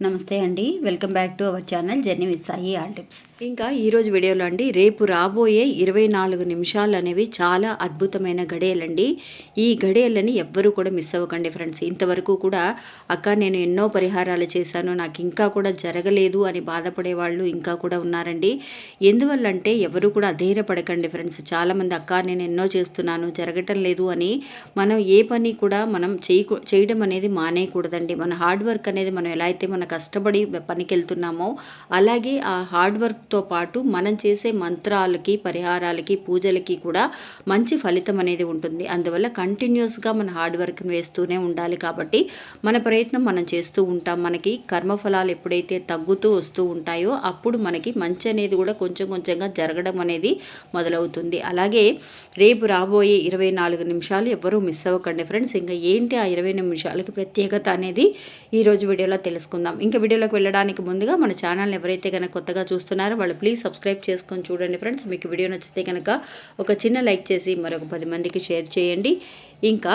నమస్తే అండి. Welcome back to our channel journey with Sai all tips. ఇంకా ఈరోజు వీడియోలో అండి రేపు రాబోయే ఇరవై నాలుగు నిమిషాలు అనేవి చాలా అద్భుతమైన గడియలండి ఈ గడియలని ఎవ్వరూ కూడా మిస్ అవ్వకండి ఫ్రెండ్స్. ఇంతవరకు కూడా అక్క నేను ఎన్నో పరిహారాలు చేశాను నాకు ఇంకా కూడా జరగలేదు అని బాధపడే వాళ్ళు ఇంకా కూడా ఉన్నారండి. ఎందువల్ల అంటే ఎవరు కూడా అధైర్యపడకండి ఫ్రెండ్స్. చాలామంది అక్క నేను ఎన్నో చేస్తున్నాను జరగటం లేదు అని మనం ఏ పని కూడా మనం చేయ చేయడం అనేది మానేయకూడదండి. మన హార్డ్ వర్క్ అనేది మనం ఎలా అయితే మన కష్టపడి పనికి వెళ్తున్నామో అలాగే ఆ హార్డ్ వర్క్తో పాటు మనం చేసే మంత్రాలకి పరిహారాలకి పూజలకి కూడా మంచి ఫలితం అనేది ఉంటుంది. అందువల్ల కంటిన్యూస్గా మన హార్డ్ వర్క్ని వేస్తూనే ఉండాలి కాబట్టి మన ప్రయత్నం మనం చేస్తూ ఉంటాం. మనకి కర్మఫలాలు ఎప్పుడైతే తగ్గుతూ వస్తూ ఉంటాయో అప్పుడు మనకి మంచి అనేది కూడా కొంచెం కొంచెంగా జరగడం అనేది మొదలవుతుంది. అలాగే రేపు రాబోయే ఇరవై నాలుగు నిమిషాలు ఎవ్వరూ మిస్ అవ్వకండి ఫ్రెండ్స్. ఇంకా ఏంటి ఆ ఇరవై నిమిషాలకి ప్రత్యేకత అనేది ఈరోజు వీడియోలో తెలుసుకుందాం. ఇంకా వీడియోలోకి వెళ్ళడానికి ముందుగా మన ఛానల్ని ఎవరైతే కనుక కొత్తగా చూస్తున్నారో వాళ్ళు ప్లీజ్ సబ్స్క్రైబ్ చేసుకొని చూడండి ఫ్రెండ్స్. మీకు వీడియో నచ్చితే కనుక ఒక చిన్న లైక్ చేసి మరొక పది మందికి షేర్ చేయండి. ఇంకా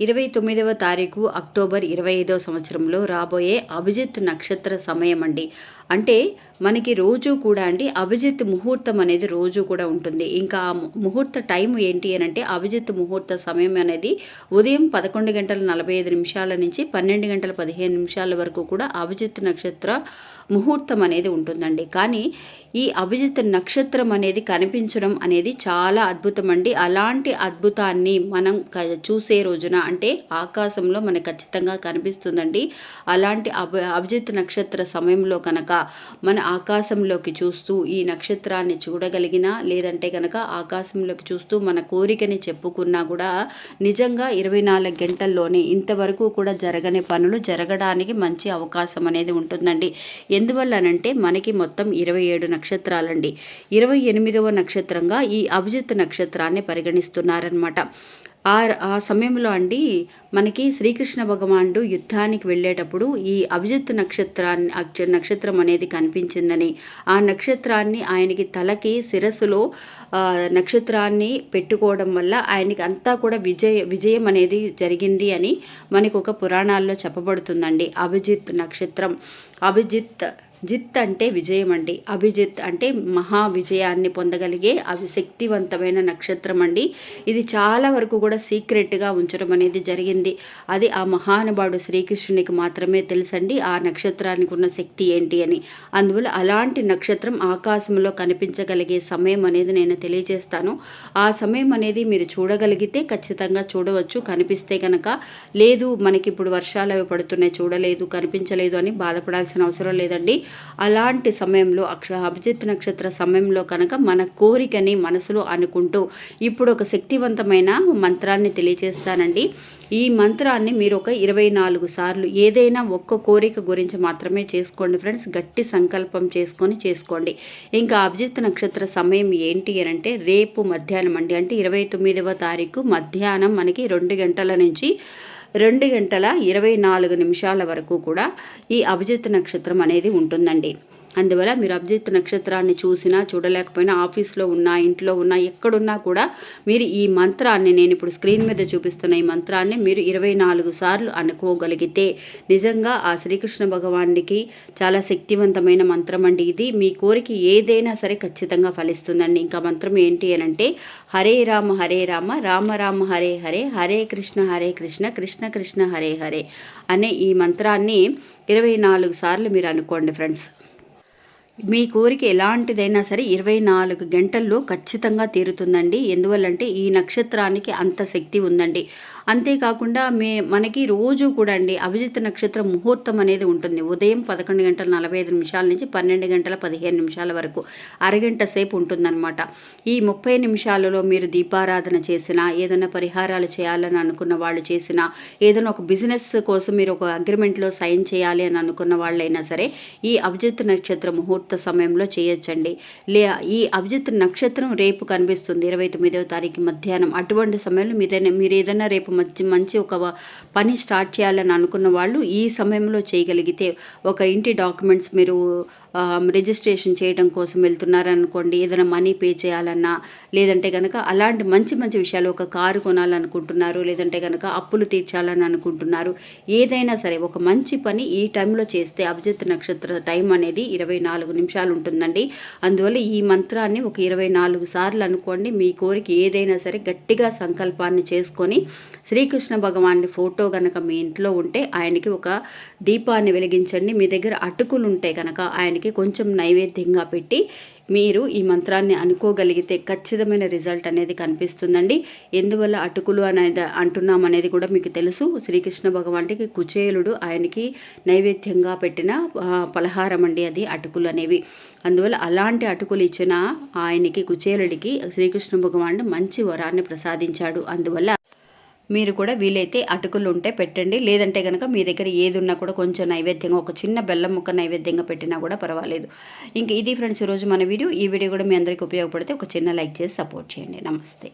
ఇరవై తొమ్మిదవ తారీఖు అక్టోబర్ ఇరవై ఐదవ సంవత్సరంలో రాబోయే అభిజిత్ నక్షత్ర సమయం అండి. అంటే మనకి రోజు కూడా అండి అభిజిత్ ముహూర్తం అనేది రోజు కూడా ఉంటుంది. ఇంకా ఆ ముహూర్త టైం ఏంటి అని అంటే అభిజిత్ ముహూర్త సమయం అనేది ఉదయం పదకొండు గంటల నలభై ఐదు నిమిషాల నుంచి పన్నెండు గంటల పదిహేను నిమిషాల వరకు కూడా అభిజిత్ నక్షత్ర ముహూర్తం అనేది ఉంటుందండి. కానీ ఈ అభిజిత్ నక్షత్రం అనేది కనిపించడం అనేది చాలా అద్భుతం అండి. అలాంటి అద్భుతాన్ని మనం చూసే రోజున అంటే ఆకాశంలో మనకు ఖచ్చితంగా కనిపిస్తుందండి. అలాంటి అభ అభిజిత్ నక్షత్ర సమయంలో కనుక మన ఆకాశంలోకి చూస్తూ ఈ నక్షత్రాన్ని చూడగలిగినా లేదంటే కనుక ఆకాశంలోకి చూస్తూ మన కోరికని చెప్పుకున్నా కూడా నిజంగా ఇరవై నాలుగు గంటల్లోనే ఇంతవరకు కూడా జరగని పనులు జరగడానికి మంచి అవకాశం అనేది ఉంటుందండి. ఎందువల్లనంటే మనకి మొత్తం ఇరవై ఏడు నక్షత్రాలండి. ఇరవై ఎనిమిదవ నక్షత్రంగా ఈ అభిజిత్ నక్షత్రాన్ని పరిగణిస్తున్నారనమాట ఆ ఆ సమయంలో అండి మనకి శ్రీకృష్ణ భగవానుడు యుద్ధానికి వెళ్ళేటప్పుడు ఈ అభిజిత్ నక్షత్రాన్ని నక్షత్రం అనేది కనిపించిందని ఆ నక్షత్రాన్ని ఆయనకి తలకి శిరస్సులో నక్షత్రాన్ని పెట్టుకోవడం వల్ల ఆయనకి అంతా కూడా విజయ విజయం అనేది జరిగింది అని మనకు ఒక పురాణాల్లో చెప్పబడుతుందండి. అభిజిత్ నక్షత్రం. అభిజిత్ జిత్ అంటే విజయం అండి. అభిజిత్ అంటే మహా విజయాన్ని పొందగలిగే అవి శక్తివంతమైన నక్షత్రం అండి. ఇది చాలా వరకు కూడా సీక్రెట్గా ఉంచడం అనేది జరిగింది. అది ఆ మహానుభావుడు శ్రీకృష్ణునికి మాత్రమే తెలుసండి. ఆ నక్షత్రానికి ఉన్న శక్తి ఏంటి అని. అందువల్ల అలాంటి నక్షత్రం ఆకాశంలో కనిపించగలిగే సమయం అనేది నేను తెలియజేస్తాను. ఆ సమయం అనేది మీరు చూడగలిగితే ఖచ్చితంగా చూడవచ్చు. కనిపిస్తే కనుక లేదు మనకి ఇప్పుడు వర్షాలు అవి పడుతున్నాయి చూడలేదు కనిపించలేదు అని బాధపడాల్సిన అవసరం లేదండి. అలాంటి సమయంలో అక్ష అభిజిత్ నక్షత్ర సమయంలో కనుక మన కోరికని మనసులో అనుకుంటూ ఇప్పుడు ఒక శక్తివంతమైన మంత్రాన్ని తెలియజేస్తానండి ఈ మంత్రాన్ని మీరు ఒక ఇరవై నాలుగు సార్లు ఏదైనా ఒక్క కోరిక గురించి మాత్రమే చేసుకోండి ఫ్రెండ్స్. గట్టి సంకల్పం చేసుకొని చేసుకోండి. ఇంకా అభిజిత్ నక్షత్ర సమయం ఏంటి అని అంటే రేపు మధ్యాహ్నం అండి. అంటే ఇరవై తొమ్మిదవ తారీఖు మధ్యాహ్నం మనకి రెండు గంటల నుంచి రెండు గంటల ఇరవై నాలుగు నిమిషాల వరకు కూడా ఈ అభిజిత్ నక్షత్రం అనేది ఉంటుందండి. అందువల్ల మీరు అభిజిత్ నక్షత్రాన్ని చూసినా చూడలేకపోయినా ఆఫీస్లో ఉన్నా ఇంట్లో ఉన్నా ఎక్కడున్నా కూడా మీరు ఈ మంత్రాన్ని నేను ఇప్పుడు స్క్రీన్ మీద చూపిస్తున్న ఈ మంత్రాన్ని మీరు ఇరవై నాలుగు సార్లు అనుకోగలిగితే నిజంగా ఆ శ్రీకృష్ణ భగవానికి చాలా శక్తివంతమైన మంత్రం అండి ఇది. మీ కోరిక ఏదైనా సరే ఖచ్చితంగా ఫలిస్తుందండి. ఇంకా మంత్రం ఏంటి అని అంటే హరే రామ హరే రామ రామ రామ హరే హరే హరే కృష్ణ హరే కృష్ణ కృష్ణ కృష్ణ హరే హరే అనే ఈ మంత్రాన్ని ఇరవై నాలుగు సార్లు మీరు అనుకోండి ఫ్రెండ్స్. మీ కోరిక ఎలాంటిదైనా సరే ఇరవై నాలుగు గంటల్లో ఖచ్చితంగా తీరుతుందండి. ఎందువల్లంటే ఈ నక్షత్రానికి అంత శక్తి ఉందండి. అంతేకాకుండా మే మనకి రోజు కూడా అండి అభిజిత్ నక్షత్రం ముహూర్తం అనేది ఉంటుంది. ఉదయం పదకొండు గంటల నలభై ఐదు నిమిషాల నుంచి పన్నెండు గంటల పదిహేను నిమిషాల వరకు అరగంట సేపు ఉంటుందన్నమాట. ఈ ముప్పై నిమిషాలలో మీరు దీపారాధన చేసినా ఏదైనా పరిహారాలు చేయాలని అనుకున్న వాళ్ళు చేసినా ఏదైనా ఒక బిజినెస్ కోసం మీరు ఒక అగ్రిమెంట్లో సైన్ చేయాలి అని అనుకున్న వాళ్ళైనా సరే ఈ అభిజిత్ నక్షత్ర ముహూర్త సమయంలో చేయొచ్చండి. లే ఈ అభిజిత్ నక్షత్రం రేపు కనిపిస్తుంది. ఇరవై తొమ్మిదవ తారీఖు మధ్యాహ్నం. అటువంటి సమయంలో మీదైనా మీరు ఏదైనా రేపు మంచి మంచి ఒక పని స్టార్ట్ చేయాలని అనుకున్న వాళ్ళు ఈ సమయంలో చేయగలిగితే ఒక ఇంటి డాక్యుమెంట్స్ మీరు రిజిస్ట్రేషన్ చేయడం కోసం వెళ్తున్నారనుకోండి ఏదైనా మనీ పే చేయాలన్నా లేదంటే కనుక అలాంటి మంచి మంచి విషయాలు ఒక కారు కొనాలనుకుంటున్నారు లేదంటే కనుక అప్పులు తీర్చాలని అనుకుంటున్నారు ఏదైనా సరే ఒక మంచి పని ఈ టైంలో చేస్తే అభిజిత్ నక్షత్ర టైం అనేది ఇరవై నాలుగు నిమిషాలు ఉంటుందండి అందువల్ల ఈ మంత్రాన్ని ఒక ఇరవై నాలుగు సార్లు అనుకోండి. మీ కోరిక ఏదైనా సరే గట్టిగా సంకల్పాన్ని చేసుకొని శ్రీకృష్ణ భగవాన్ని ఫోటో కనుక మీ ఇంట్లో ఉంటే ఆయనకి ఒక దీపాన్ని వెలిగించండి. మీ దగ్గర అటుకులు ఉంటే కనుక ఆయనకి కొంచెం నైవేద్యంగా పెట్టి మీరు ఈ మంత్రాన్ని అనుకోగలిగితే ఖచ్చితమైన రిజల్ట్ అనేది కనిపిస్తుందండి. ఎందువల్ల అటుకులు అనేది అంటున్నాం అనేది కూడా మీకు తెలుసు. శ్రీకృష్ణ భగవానికి కుచేలుడు ఆయనకి నైవేద్యంగా పెట్టిన పలహారం అండి అది అటుకులు అనేవి. అందువల్ల అలాంటి అటుకులు ఇచ్చిన ఆయనకి కుచేలుడికి శ్రీకృష్ణ భగవానుడు మంచి వరాన్ని ప్రసాదించాడు. అందువల్ల మీరు కూడా వీలైతే అటుకులు ఉంటే పెట్టండి. లేదంటే కనుక మీ దగ్గర ఏది ఉన్నా కూడా కొంచెం నైవేద్యంగా ఒక చిన్న బెల్లం ముక్క నైవేద్యంగా పెట్టినా కూడా పర్వాలేదు. ఇంక ఇది ఫ్రెండ్స్ ఈరోజు మన వీడియో. ఈ వీడియో కూడా మీ అందరికీ ఉపయోగపడితే ఒక చిన్న లైక్ చేసి సపోర్ట్ చేయండి. నమస్తే.